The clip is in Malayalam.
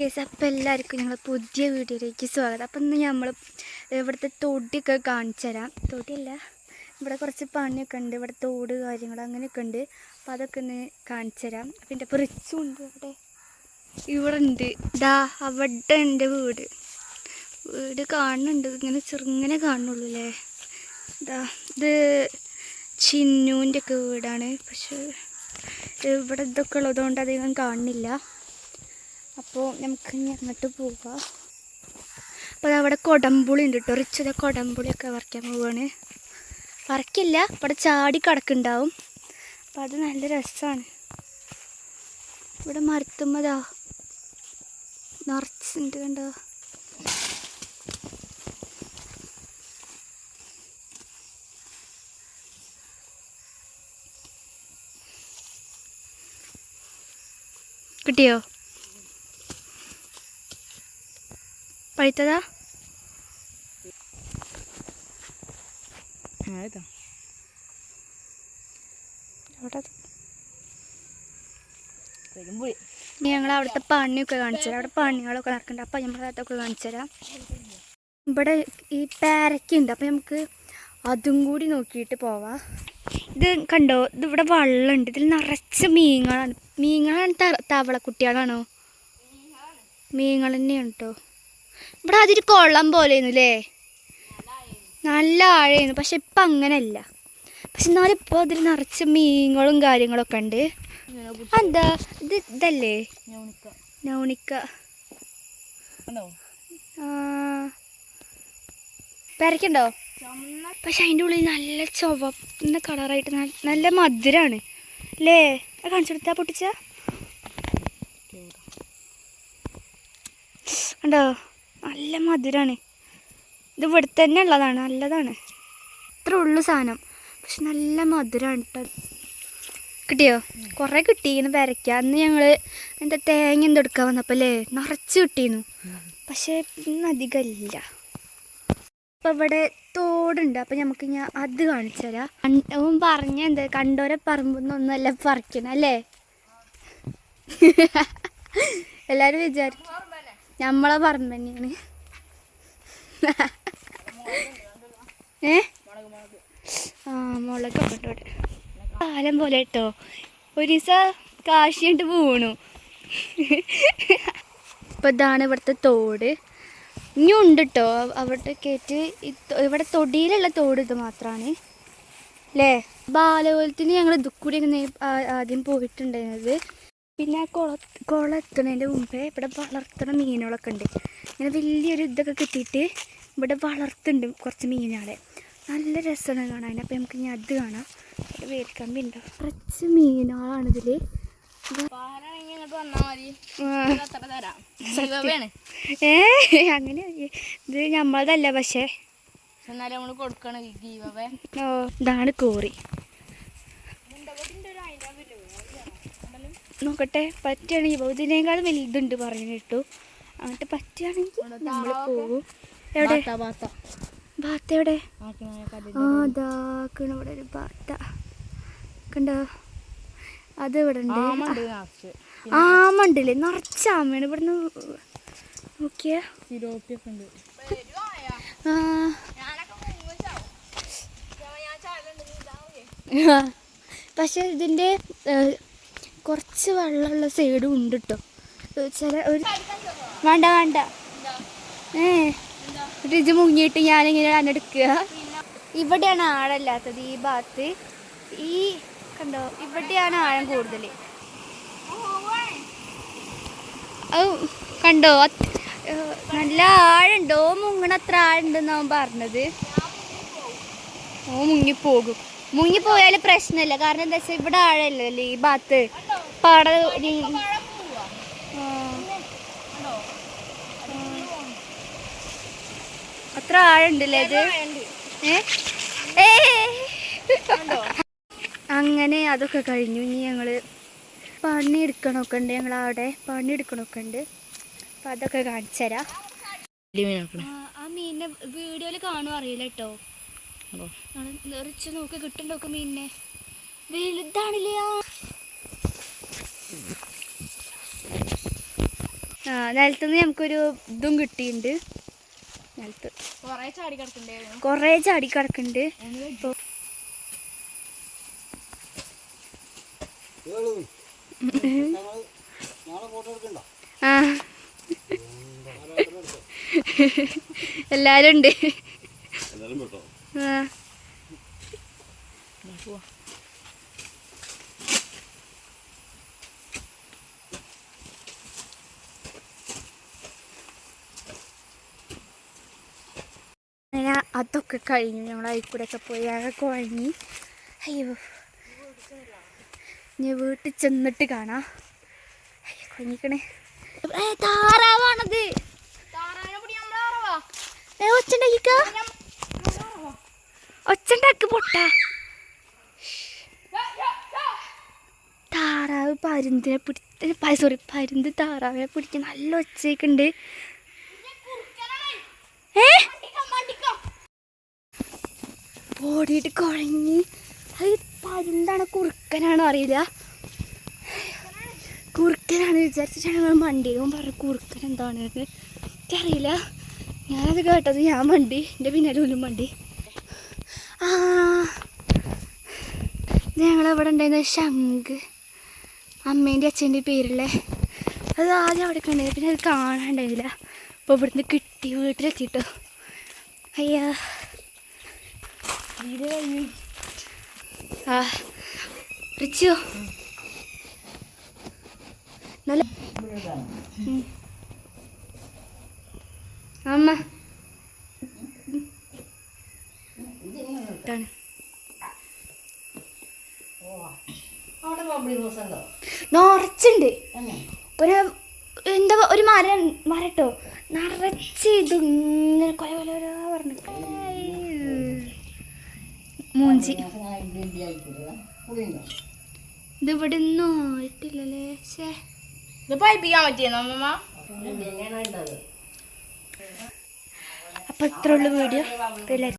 കേസ് അപ്പം എല്ലാവർക്കും ഞങ്ങൾ പുതിയ വീഡിയോയിലേക്ക് സ്വാഗതം. അപ്പം ഇന്ന് നമ്മൾ ഇവിടുത്തെ തൊടിയൊക്കെ കാണിച്ചു തരാം. തൊടിയല്ല ഇവിടെ കുറച്ച് പണിയൊക്കെ ഉണ്ട്. ഇവിടെ തോട് കാര്യങ്ങൾ അങ്ങനെയൊക്കെ ഉണ്ട്. അപ്പം അതൊക്കെ ഒന്ന് കാണിച്ചു തരാം. അപ്പം എന്റെ അപ്പോൾ ഉണ്ട് ഇവിടെ. ഇവിടെ ഉണ്ട്. ദാ അവിടെ എന്റെ വീട്. വീട് കാണുന്നുണ്ട്. ഇങ്ങനെ ചെറുങ്ങനെ കാണുള്ളൂ അല്ലേ? ഇതാ ഇത് ചിന്നൂന്റെ ഒക്കെ വീടാണ്. പക്ഷേ ഇവിടെ ഇതൊക്കെ ഉള്ളതുകൊണ്ട് അധികം കാണുന്നില്ല അപ്പോൾ നമുക്ക് ഇനി അങ്ങോട്ട് പോവാം. അപ്പോൾ അവിടെ കൊടംപുളി ഉണ്ട് കേട്ടോ റിച്ചത് കൊടംപുളിയൊക്കെ വരയ്ക്കാൻ പോവാണ്. വരയ്ക്കില്ല ഇവിടെ ചാടി കിടക്കുന്നുണ്ടാവും. അപ്പോൾ അത് നല്ല രസമാണ് ഇവിടെ മരത്തുമ്മതാ നിറച്ചുണ്ട് കണ്ടോ? കിട്ടിയോ? പഴുത്തതാ ആയതാ ഇനി ഞങ്ങൾ അവിടുത്തെ പണിയൊക്കെ കാണിച്ചു തരാം അവിടെ പണികളൊക്കെ നടക്കുന്നുണ്ട്. അപ്പം നമ്മൾ അതൊക്കെ കാണിച്ചു തരാം ഇവിടെ ഈ പാരക്കുണ്ട്. അപ്പം നമുക്ക് അതും കൂടി നോക്കിയിട്ട് പോവാം. ഇത് കണ്ടോ? ഇത് ഇവിടെ വെള്ളമുണ്ട് ഇതിൽ നിറച്ച് മീങ്ങളാണ്. മീങ്ങളാണ് തവളക്കുട്ടികളാണോ? മീങ്ങൾ തന്നെയാണ് കേട്ടോ ഇവിടെ അതൊരു കൊള്ളം പോലെയായിരുന്നു അല്ലേ നല്ല ആഴയായിരുന്നു പക്ഷെ ഇപ്പം അങ്ങനെയല്ല. പക്ഷെ എന്നാലും ഇപ്പോൾ അതിൽ നിറച്ച് മീനുകളും കാര്യങ്ങളൊക്കെ ഉണ്ട്. എന്താ ഇത് ഇതല്ലേ? നൗണിക്ക. കണ്ടോ പെരക്കുണ്ടോ? പക്ഷെ അതിന്റെ ഉള്ളിൽ നല്ല ചുവന്ന കളറായിട്ട് നല്ല മധുരമാണ് അല്ലേ? കാണിച്ചു കൊടുത്താ പൊട്ടിച്ച? കണ്ടോ നല്ല മധുരമാണ് ഇത് ഇവിടെ തന്നെ ഉള്ളതാണ് നല്ലതാണ്. ഇത്ര ഉള്ളു സാധനം. പക്ഷെ നല്ല മധുരമാണ് കേട്ടോ കിട്ടിയോ? കുറേ കിട്ടിയിരുന്നു പെരയ്ക്ക. അന്ന് ഞങ്ങൾ എന്താ തേങ്ങ എന്തെടുക്കാൻ വന്നപ്പോൾ അല്ലേ? നിറച്ച് കിട്ടിയിരുന്നു. പക്ഷേ ഇന്ന് അധികം ഇല്ല. അപ്പം ഇവിടെ തോടുണ്ട്. അപ്പം നമുക്ക് ഞാൻ അത് കാണിച്ചു തരാം. അവൻ പറഞ്ഞ എന്താ? കണ്ടോരെ പറമ്പൊന്നൊന്നല്ല പറിക്കണം അല്ലേ? എല്ലാവരും വിചാരിക്കും നമ്മളെ പറമ്പ് തന്നെയാണ്. ഏ? ആ മുളക് കാലം പോലെ കേട്ടോ ഒരു ദിവസം കാശിയിട്ട് വീണു. ഇപ്പം ഇതാണ് ഇവിടുത്തെ തോട്. ഇനി ഉണ്ട് കേട്ടോ അവിടെ കയറ്റി ഇവിടെ തൊടിയിലുള്ള തോട് ഇത് മാത്രമാണ് അല്ലേ ബാലകോലത്തിന് ഞങ്ങൾ കൂടി ആദ്യം പോയിട്ടുണ്ടായിരുന്നത്. പിന്നെ ആ കുള കുളം എത്തുന്നതിന്റെ മുമ്പേ ഇവിടെ വളർത്തുന്ന മീനുകളൊക്കെ ഉണ്ട്. ഇങ്ങനെ വലിയൊരു ഇതൊക്കെ കിട്ടിയിട്ട് ഇവിടെ വളർത്തുന്നുണ്ട് കുറച്ച് മീനുകളെ. നല്ല രസമാണ് കാണാൻ. അപ്പം നമുക്ക് ഇനി അത് കാണാം. ഇവിടെ വേൽക്കമ്പി ഉണ്ടോ കുറച്ച് മീനുകളാണ് ഇതിൽ ഏ? അങ്ങനെ ഇത് നമ്മളതല്ല പക്ഷേ. ഓ ഇതാണ് കോറി. നോക്കട്ടെ പറ്റുകയാണെങ്കിൽ ഇതിനേക്കാളും വലുതുണ്ട് പറഞ്ഞു കേട്ടു. അങ്ങോട്ട് പറ്റുകയാണെങ്കിൽ നമ്മൾ പോകും എവിടെ? ബാത്ത എവിടെ? ആ ദാക്കണ ഇവിടെ ഒരു ബാത്ത. കണ്ടോ? അത് ഇവിടെ ഉണ്ട്. ആമണ്ടല്ലേ? നിറച്ച ആമയാണ്. ഇവിടുന്ന് നോക്കിയ. പക്ഷെ ഇതിന്റെ ഏഹ്, കുറച്ച് വെള്ളമുള്ള സൈഡും ഉണ്ട് കേട്ടോ ചില ഒരു വേണ്ട വേണ്ട. ഏ ഫ്രിഡ്ജ് മുങ്ങിയിട്ട് ഞാനിങ്ങനെ അന്നെടുക്കുക ഇവിടെയാണ് ആഴല്ലാത്തത് ഈ ഭാഗത്ത്. ഈ കണ്ടോ ഇവിടെയാണ് ആഴം കൂടുതൽ. ഔ കണ്ടോ നല്ല ആഴുണ്ടോ മുങ്ങണത്ര ആഴുണ്ടെന്നാവും പറഞ്ഞത്. ഓ മുങ്ങിപ്പോകും. മുങ്ങിപ്പോയാൽ പ്രശ്നമില്ല. കാരണം എന്താ വെച്ചാൽ ഇവിടെ ആഴല്ലേ ഈ ഭാഗത്ത്? പാട. അത്ര ആഴുണ്ടല്ലേ ഇത്. അങ്ങനെ അതൊക്കെ കഴിഞ്ഞു. ഇനി ഞങ്ങൾ പണി എടുക്കണൊക്കെ ഉണ്ട്. ഞങ്ങൾ അവിടെ പണി എടുക്കണൊക്കെ ഉണ്ട്. അപ്പം അതൊക്കെ കാണിച്ചു തരാം ആ മീനിനെ വീഡിയോയിൽ കാണും അറിയില്ല കേട്ടോ. നിറച്ച് നോക്ക് കിട്ടുണ്ടോക്കെ മീനിനെ? വലുതാണില്ലേ ആ. ആ നിലത്തുനിന്ന് നമുക്കൊരു ഇതും കിട്ടിയിട്ടുണ്ട്. നിലത്ത് കൊറേ ചാടി കിടക്കണ്ടായിരുന്നു കുറേ ചാടി കിടക്കുന്നുണ്ട് ഇപ്പൊ ആ. എല്ലാരും ഉണ്ട്. അതൊക്കെ കഴിഞ്ഞു ഞങ്ങൾ കൂടെ ഒക്കെ പോയി ആകെ കുഴങ്ങി അയ്യോ. ഞാൻ വീട്ടിൽ ചെന്നിട്ട് കാണാം. അയ്യോ കുഴങ്ങിക്കണേ താറാവാണത്. താറാവിനെ പിടി നമ്മളാറവാ ഒച്ചണ്ടാക്കിക്ക ഒച്ചണ്ടാക്ക് പൊട്ട. താറാവ് പരുന്തിനെ പിടി സോറി പരുന്ത് താറാവിനെ പിടിക്കാൻ നല്ല ഒച്ചയൊക്കെയുണ്ട്. ഏ? ഓടിയിട്ട് കുഴങ്ങി. അത് പരുന്താണ് കുറുക്കനാണോ അറിയില്ല. കുറുക്കനാണ് വിചാരിച്ചിട്ടാണ് ഞങ്ങൾ മണ്ടിയും പറഞ്ഞു കുറുക്കൻ എന്താണ് എനിക്കറിയില്ല. ഞാനത് കേട്ടത് ഞാൻ മണ്ടി. എന്റെ പിന്നാലെ ഒന്നും മണ്ടി ആ ഞങ്ങളവിടെ ഉണ്ടായിരുന്ന ശംഖ് അമ്മേന്റെ അച്ഛന്റെ പേരിലെ അത് ആദ്യം അവിടെ കണ്ടത്. പിന്നെ അത് കാണാണ്ടായില്ല. അപ്പോൾ ഇവിടുന്ന് കിട്ടി വീട്ടിലെത്തിയിട്ടോ അയ്യാ. വീട് കഴിഞ്ഞു. ആ റിച്ചോ? നല്ല അമ്മ ഇതാണ്. നിറച്ചുണ്ട് ഒരു എന്താ ഒരു മരം മരട്ടോ? നിറച്ച് ഇത് ഇങ്ങനെ കൊല കൊല കൊല പറഞ്ഞു. മൂഞ്ചി. ഇത് ഇവിടെ ഒന്നും ആയിട്ടില്ലല്ലേ? ശേ ഇത് പൈപ്പിക്കാൻ പറ്റിയെന്നോ അമ്മമ്മ? അപ്പൊ ഇത്ര ഉള്ളു വീഡിയോ.